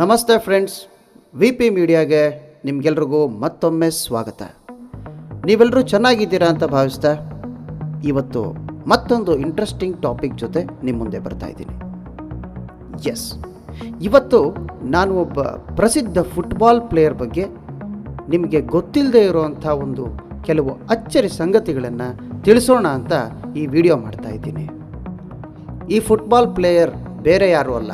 ನಮಸ್ತೆ friends V P ಮೀಡಿಯಾಗೆ ನಿಮಗೆಲ್ರಿಗೂ ಮತ್ತೊಮ್ಮೆ ಸ್ವಾಗತ. ನೀವೆಲ್ಲರೂ ಚೆನ್ನಾಗಿದ್ದೀರಾ ಅಂತ ಭಾವಿಸ್ತಾ ಇವತ್ತು ಮತ್ತೊಂದು ಇಂಟ್ರೆಸ್ಟಿಂಗ್ ಟಾಪಿಕ್ ಜೊತೆ ನಿಮ್ಮ ಮುಂದೆ ಬರ್ತಾ ಇದ್ದೀನಿ. ಎಸ್ ಇವತ್ತು ನಾನು ಒಬ್ಬ ಪ್ರಸಿದ್ಧ ಫುಟ್ಬಾಲ್ ಪ್ಲೇಯರ್ ಬಗ್ಗೆ ನಿಮಗೆ ಗೊತ್ತಿಲ್ಲದೆ ಇರುವಂಥ ಒಂದು ಕೆಲವು ಅಚ್ಚರಿ ಸಂಗತಿಗಳನ್ನು ತಿಳಿಸೋಣ ಅಂತ ಈ ವಿಡಿಯೋ ಮಾಡ್ತಾ ಇದ್ದೀನಿ. ಈ ಫುಟ್ಬಾಲ್ ಪ್ಲೇಯರ್ ಬೇರೆ ಯಾರೂ ಅಲ್ಲ.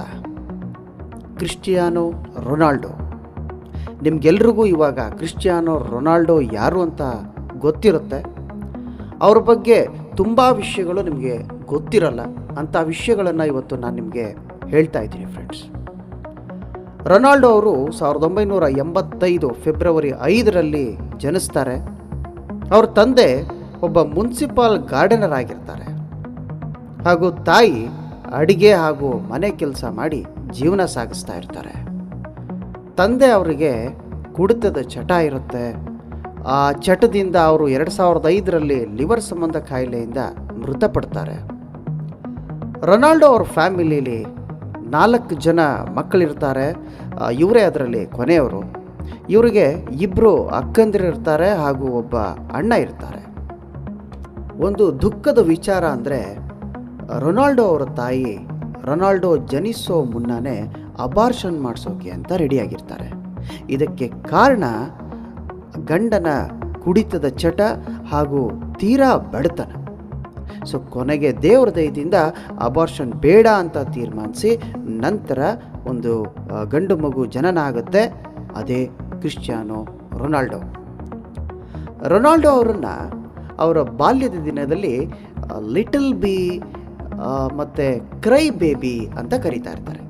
Cristiano Ronaldo. ನಿಮಗೆಲ್ರಿಗೂ ಇವಾಗ ಕ್ರಿಸ್ಟಿಯಾನೋ ರೊನಾಲ್ಡೋ ಯಾರು ಅಂತ ಗೊತ್ತಿರುತ್ತೆ. ಅವ್ರ ಬಗ್ಗೆ ತುಂಬ ವಿಷಯಗಳು ನಿಮಗೆ ಗೊತ್ತಿರಲ್ಲ. ಅಂಥ ವಿಷಯಗಳನ್ನು ಇವತ್ತು ನಾನು ನಿಮಗೆ ಹೇಳ್ತಾ ಇದ್ದೀನಿ ಫ್ರೆಂಡ್ಸ್ ರೊನಾಲ್ಡೋ ಅವರು ಸಾವಿರದ ಒಂಬೈನೂರ ಎಂಬತ್ತೈದು ಫೆಬ್ರವರಿ ಐದರಲ್ಲಿ ಜನಿಸ್ತಾರೆ. ಅವ್ರ ತಂದೆ ಒಬ್ಬ ಮುನ್ಸಿಪಾಲ್ ಗಾರ್ಡನರ್ ಆಗಿರ್ತಾರೆ. ಹಾಗೂ ತಾಯಿ ಅಡಿಗೆ ಹಾಗೂ ಮನೆ ಕೆಲಸ ಮಾಡಿ ಜೀವನ ಸಾಗಿಸ್ತಾ ಇರ್ತಾರೆ. ತಂದೆ ಅವರಿಗೆ ಕುಡಿತದ ಚಟ ಇರುತ್ತೆ. ಆ ಚಟದಿಂದ ಅವರು ಎರಡು ಸಾವಿರದ ಐದರಲ್ಲಿ ಲಿವರ್ ಸಂಬಂಧ ಕಾಯಿಲೆಯಿಂದ ಮೃತಪಡ್ತಾರೆ. ರೊನಾಲ್ಡೋ ಅವ್ರ ಫ್ಯಾಮಿಲಿಲಿ ನಾಲ್ಕು ಜನ ಮಕ್ಕಳಿರ್ತಾರೆ. ಇವರೇ ಅದರಲ್ಲಿ ಕೊನೆಯವರು. ಇವರಿಗೆ ಇಬ್ಬರು ಅಕ್ಕಂದಿರಿರ್ತಾರೆ ಹಾಗೂ ಒಬ್ಬ ಅಣ್ಣ ಇರ್ತಾರೆ. ಒಂದು ದುಃಖದ ವಿಚಾರ ಅಂದರೆ ರೊನಾಲ್ಡೋ ಅವರ ತಾಯಿ ರೊನಾಲ್ಡೋ ಜನಿಸೋ ಮುನ್ನನೇ ಅಬಾರ್ಷನ್ ಮಾಡಿಸೋಕೆ ಅಂತ ರೆಡಿಯಾಗಿರ್ತಾರೆ. ಇದಕ್ಕೆ ಕಾರಣ ಗಂಡನ ಕುಡಿತದ ಚಟ ಹಾಗೂ ತೀರಾ ಬಡತನ. ಸೊ, ಕೊನೆಗೆ ದೇವರ ದಯದಿಂದ ಅಬಾರ್ಷನ್ ಬೇಡ ಅಂತ ತೀರ್ಮಾನಿಸಿ ನಂತರ ಒಂದು ಗಂಡು ಮಗು ಜನನ ಆಗುತ್ತೆ ಅದೇ ಕ್ರಿಶ್ಚಿಯಾನೋ ರೊನಾಲ್ಡೋ. ರೊನಾಲ್ಡೋ ಅವರನ್ನು ಅವರ ಬಾಲ್ಯದ ದಿನದಲ್ಲಿ ಲಿಟಲ್ ಬಿ ಮತ್ತು ಕ್ರೈ ಬೇಬಿ ಅಂತ ಕರೀತಾ ಇರ್ತಾರೆ.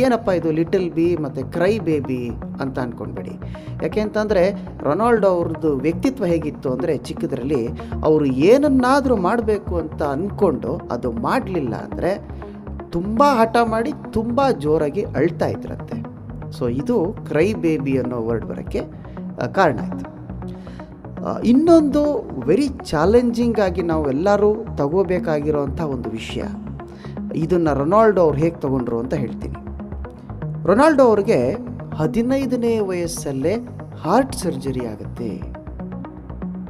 ಏನಪ್ಪ ಇದು ಲಿಟಲ್ ಬಿ ಮತ್ತು ಕ್ರೈ ಬೇಬಿ ಅಂತ ಅಂದ್ಕೊಂಡ್ಬೇಡಿ ಯಾಕೆ ಅಂತಂದರೆ ರೊನಾಲ್ಡೋ ಅವ್ರದ್ದು ವ್ಯಕ್ತಿತ್ವ ಹೇಗಿತ್ತು ಅಂದರೆ ಚಿಕ್ಕದ್ರಲ್ಲಿ ಅವರು ಏನನ್ನಾದರೂ ಮಾಡಬೇಕು ಅಂತ ಅಂದ್ಕೊಂಡು ಅದು ಮಾಡಲಿಲ್ಲ ಅಂದರೆ ತುಂಬ ಹಠ ಮಾಡಿ ತುಂಬ ಜೋರಾಗಿ ಅಳ್ತಾ ಇದ್ರಂತೆ. ಸೊ ಇದು ಕ್ರೈ ಬೇಬಿ ಅನ್ನೋ ವರ್ಡ್ ಬರೋಕ್ಕೆ ಕಾರಣ ಆಯಿತು. ಇನ್ನೊಂದು ವೆರಿ ಚಾಲೆಂಜಿಂಗ್ ಆಗಿ ನಾವು ಎಲ್ಲರೂ ತಗೋಬೇಕಾಗಿರೋಂಥ ಒಂದು ವಿಷಯ. ಇದನ್ನು ರೊನಾಲ್ಡೋ ಅವ್ರು ಹೇಗೆ ತಗೊಂಡ್ರು ಅಂತ ಹೇಳ್ತೀನಿ. ರೊನಾಲ್ಡೋ ಅವ್ರಿಗೆ ಹದಿನೈದನೇ ವಯಸ್ಸಲ್ಲೇ ಹಾರ್ಟ್ ಸರ್ಜರಿ ಆಗುತ್ತೆ.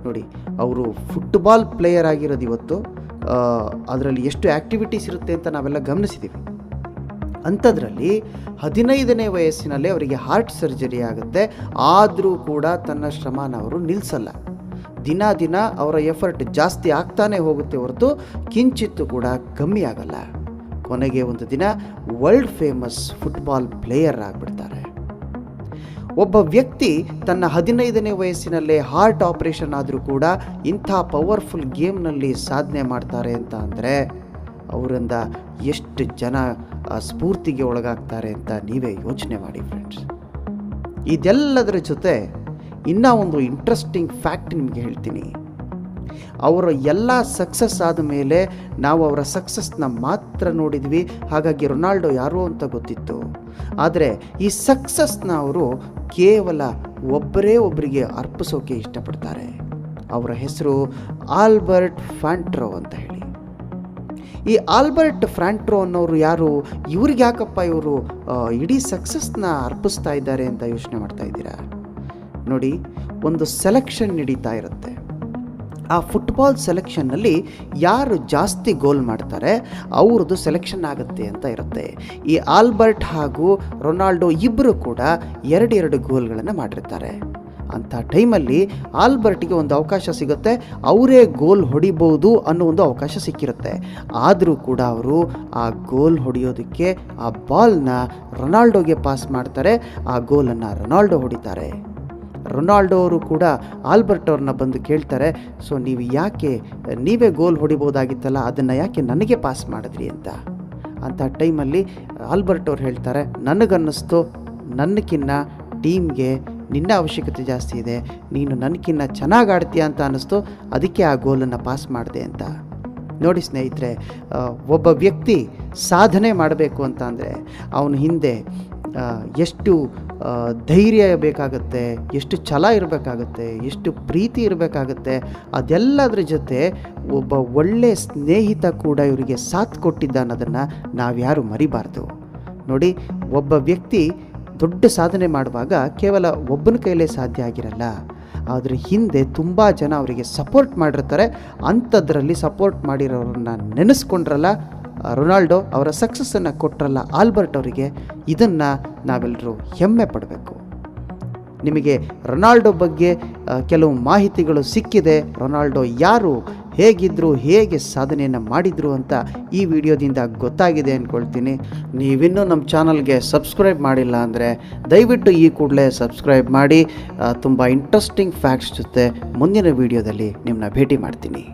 ನೋಡಿ, ಅವರು ಫುಟ್ಬಾಲ್ ಪ್ಲೇಯರ್ ಆಗಿರೋದು ಇವತ್ತು. ಅದರಲ್ಲಿ ಎಷ್ಟು ಆ್ಯಕ್ಟಿವಿಟೀಸ್ ಇರುತ್ತೆ ಅಂತ ನಾವೆಲ್ಲ ಗಮನಿಸಿದ್ದೀವಿ ಅಂಥದ್ರಲ್ಲಿ ಹದಿನೈದನೇ ವಯಸ್ಸಿನಲ್ಲೇ ಅವರಿಗೆ ಹಾರ್ಟ್ ಸರ್ಜರಿ ಆಗುತ್ತೆ. ಆದರೂ ಕೂಡ ತನ್ನ ಶ್ರಮನ ಅವರು ನಿಲ್ಲಿಸಲ್ಲ ದಿನ ದಿನ ಅವರ ಎಫರ್ಟ್ ಜಾಸ್ತಿ ಆಗ್ತಾನೆ ಹೋಗುತ್ತೆ ಹೊರತು ಕಿಂಚಿತ್ತು ಕೂಡ ಕಮ್ಮಿ ಆಗಲ್ಲ. ಕೊನೆಗೆ ಒಂದು ದಿನ ವರ್ಲ್ಡ್ ಫೇಮಸ್ ಫುಟ್ಬಾಲ್ ಪ್ಲೇಯರ್ ಆಗಿಬಿಡ್ತಾರೆ. ಒಬ್ಬ ವ್ಯಕ್ತಿ ತನ್ನ ಹದಿನೈದನೇ ವಯಸ್ಸಿನಲ್ಲೇ ಹಾರ್ಟ್ ಆಪರೇಷನ್ ಆದರೂ ಕೂಡ ಇಂಥ ಪವರ್ಫುಲ್ ಗೇಮ್ನಲ್ಲಿ ಸಾಧನೆ ಮಾಡ್ತಾರೆ ಅಂತ ಅಂದರೆ ಅವರಿಂದ ಎಷ್ಟು ಜನ ಆ ಸ್ಫೂರ್ತಿಗೆ ಒಳಗಾಗ್ತಾರೆ ಅಂತ ನೀವೇ ಯೋಚನೆ ಮಾಡಿ ಫ್ರೆಂಡ್ಸ್ ಇದೆಲ್ಲದರ ಜೊತೆ ಇನ್ನೂ ಒಂದು ಇಂಟ್ರೆಸ್ಟಿಂಗ್ ಫ್ಯಾಕ್ಟ್ ನಿಮಗೆ ಹೇಳ್ತೀನಿ. ಅವರ ಎಲ್ಲ ಸಕ್ಸಸ್ ಆದ ಮೇಲೆ ನಾವು ಅವರ ಸಕ್ಸಸ್ನ ಮಾತ್ರ ನೋಡಿದ್ವಿ. ಹಾಗಾಗಿ ರೊನಾಲ್ಡೋ ಯಾರು ಅಂತ ಗೊತ್ತಿತ್ತು. ಆದರೆ ಈ ಸಕ್ಸಸ್ನ ಅವರು ಕೇವಲ ಒಬ್ಬರೇ ಒಬ್ಬರಿಗೆ ಅರ್ಪಿಸೋಕೆ ಇಷ್ಟಪಡ್ತಾರೆ. ಅವರ ಹೆಸರು ಆಲ್ಬರ್ಟ್ ಫ್ಯಾಂಟ್ರೋ ಅಂತ ಹೇಳಿ. ಈ ಆಲ್ಬರ್ಟ್ ಫ್ರಾಂಟ್ರೋ ಅನ್ನೋರು ಯಾರು? ಇವ್ರಿಗೆ ಯಾಕಪ್ಪ ಇವರು ಇಡೀ ಸಕ್ಸಸ್ನ ಅರ್ಪಿಸ್ತಾ ಇದ್ದಾರೆ ಅಂತ ಯೋಚನೆ ಮಾಡ್ತಾ ಇದ್ದೀರಾ? ನೋಡಿ, ಒಂದು ಸೆಲೆಕ್ಷನ್ ನಡೀತಾ ಇರುತ್ತೆ. ಆ ಫುಟ್ಬಾಲ್ ಸೆಲೆಕ್ಷನ್ನಲ್ಲಿ ಯಾರು ಜಾಸ್ತಿ ಗೋಲ್ ಮಾಡ್ತಾರೆ, ಅವ್ರದ್ದು ಸೆಲೆಕ್ಷನ್ ಆಗುತ್ತೆ ಅಂತ ಇರುತ್ತೆ. ಈ ಆಲ್ಬರ್ಟ್ ಹಾಗೂ ರೊನಾಲ್ಡೋ ಇಬ್ಬರು ಕೂಡ ಎರಡೆರಡು ಗೋಲ್ಗಳನ್ನು ಮಾಡಿರ್ತಾರೆ. ಅಂಥ ಟೈಮಲ್ಲಿ ಆಲ್ಬರ್ಟ್ಗೆ ಒಂದು ಅವಕಾಶ ಸಿಗುತ್ತೆ, ಅವರೇ ಗೋಲ್ ಹೊಡಿಬೋದು ಅನ್ನೋ ಒಂದು ಅವಕಾಶ ಸಿಕ್ಕಿರುತ್ತೆ. ಆದರೂ ಕೂಡ ಅವರು ಆ ಗೋಲ್ ಹೊಡೆಯೋದಕ್ಕೆ ಆ ಬಾಲ್ನ ರೊನಾಲ್ಡೋಗೆ ಪಾಸ್ ಮಾಡ್ತಾರೆ, ಆ ಗೋಲನ್ನು ರೊನಾಲ್ಡೋ ಹೊಡಿತಾರೆ. ರೊನಾಲ್ಡೋ ಅವರು ಕೂಡ ಆಲ್ಬರ್ಟ್ ಅವ್ರನ್ನ ಬಂದು ಕೇಳ್ತಾರೆ, ಸೊ ನೀವು ಯಾಕೆ, ನೀವೇ ಗೋಲ್ ಹೊಡಿಬೋದಾಗಿತ್ತಲ್ಲ, ಅದನ್ನು ಯಾಕೆ ನನಗೆ ಪಾಸ್ ಮಾಡಿದ್ರಿ ಅಂತ? ಅಂಥ ಟೈಮಲ್ಲಿ ಆಲ್ಬರ್ಟ್ ಅವ್ರು ಹೇಳ್ತಾರೆ, ನನಗನ್ನಿಸ್ತು, ನನ್ನಕ್ಕಿನ್ನ ಟೀಮ್ಗೆ ನಿನ್ನ ಅವಶ್ಯಕತೆ ಜಾಸ್ತಿ ಇದೆ, ನೀನು ನನಗಿನ್ನ ಚೆನ್ನಾಗಿ ಆಡ್ತೀಯ ಅಂತ ಅನ್ನಿಸ್ತು, ಅದಕ್ಕೆ ಆ ಗೋಲನ್ನು ಪಾಸ್ ಮಾಡಿದೆ ಅಂತ. ನೋಡಿ ಸ್ನೇಹಿತರೆ ಒಬ್ಬ ವ್ಯಕ್ತಿ ಸಾಧನೆ ಮಾಡಬೇಕು ಅಂತ ಅಂದರೆ ಅವನ ಹಿಂದೆ ಎಷ್ಟು ಧೈರ್ಯ ಬೇಕಾಗುತ್ತೆ, ಎಷ್ಟು ಛಲ ಇರಬೇಕಾಗತ್ತೆ, ಎಷ್ಟು ಪ್ರೀತಿ ಇರಬೇಕಾಗತ್ತೆ, ಅದೆಲ್ಲದರ ಜೊತೆ ಒಬ್ಬ ಒಳ್ಳೆಯ ಸ್ನೇಹಿತ ಕೂಡ ಇವರಿಗೆ ಸಾಥ್ ಕೊಟ್ಟಿದ್ದ ಅನ್ನೋದನ್ನು ನಾವ್ಯಾರು ಮರಿಬಾರ್ದು. ನೋಡಿ, ಒಬ್ಬ ವ್ಯಕ್ತಿ ದೊಡ್ಡ ಸಾಧನೆ ಮಾಡುವಾಗ ಕೇವಲ ಒಬ್ಬನ ಕೈಲೇ ಸಾಧ್ಯ ಆಗಿರಲ್ಲ. ಆದರೆ ಹಿಂದೆ ತುಂಬ ಜನ ಅವರಿಗೆ ಸಪೋರ್ಟ್ ಮಾಡಿರ್ತಾರೆ. ಅಂಥದ್ರಲ್ಲಿ ಸಪೋರ್ಟ್ ಮಾಡಿರೋರನ್ನ ನೆನೆಸ್ಕೊಂಡ್ರಲ್ಲ, ರೊನಾಲ್ಡೋ ಅವರ ಸಕ್ಸಸ್ಸನ್ನು ಕೊಟ್ರಲ್ಲ ಆಲ್ಬರ್ಟ್ ಅವರಿಗೆ, ಇದನ್ನು ನಾವೆಲ್ಲರೂ ಹೆಮ್ಮೆ ಪಡಬೇಕು. ನಿಮಗೆ ರೊನಾಲ್ಡೋ ಬಗ್ಗೆ ಕೆಲವು ಮಾಹಿತಿಗಳು ಸಿಕ್ಕಿದೆ. ರೊನಾಲ್ಡೋ ಯಾರು? ಹೇಗಿದ್ದರು ಹೇಗೆ ಸಾಧನೆಯನ್ನು ಮಾಡಿದರು ಅಂತ ಈ ವಿಡಿಯೋದಿಂದ ಗೊತ್ತಾಗಿದೆ ಅಂದ್ಕೊಳ್ತೀನಿ ನೀವಿನ್ನೂ ನಮ್ಮ ಚಾನಲ್ಗೆ ಸಬ್ಸ್ಕ್ರೈಬ್ ಮಾಡಿಲ್ಲ ಅಂದರೆ ದಯವಿಟ್ಟು ಈ ಕೂಡಲೇ ಸಬ್ಸ್ಕ್ರೈಬ್ ಮಾಡಿ ತುಂಬ ಇಂಟ್ರೆಸ್ಟಿಂಗ್ ಫ್ಯಾಕ್ಟ್ಸ್ ಜೊತೆ ಮುಂದಿನ ವಿಡಿಯೋದಲ್ಲಿ ನಿಮ್ಮನ್ನ ಭೇಟಿ ಮಾಡ್ತೀನಿ.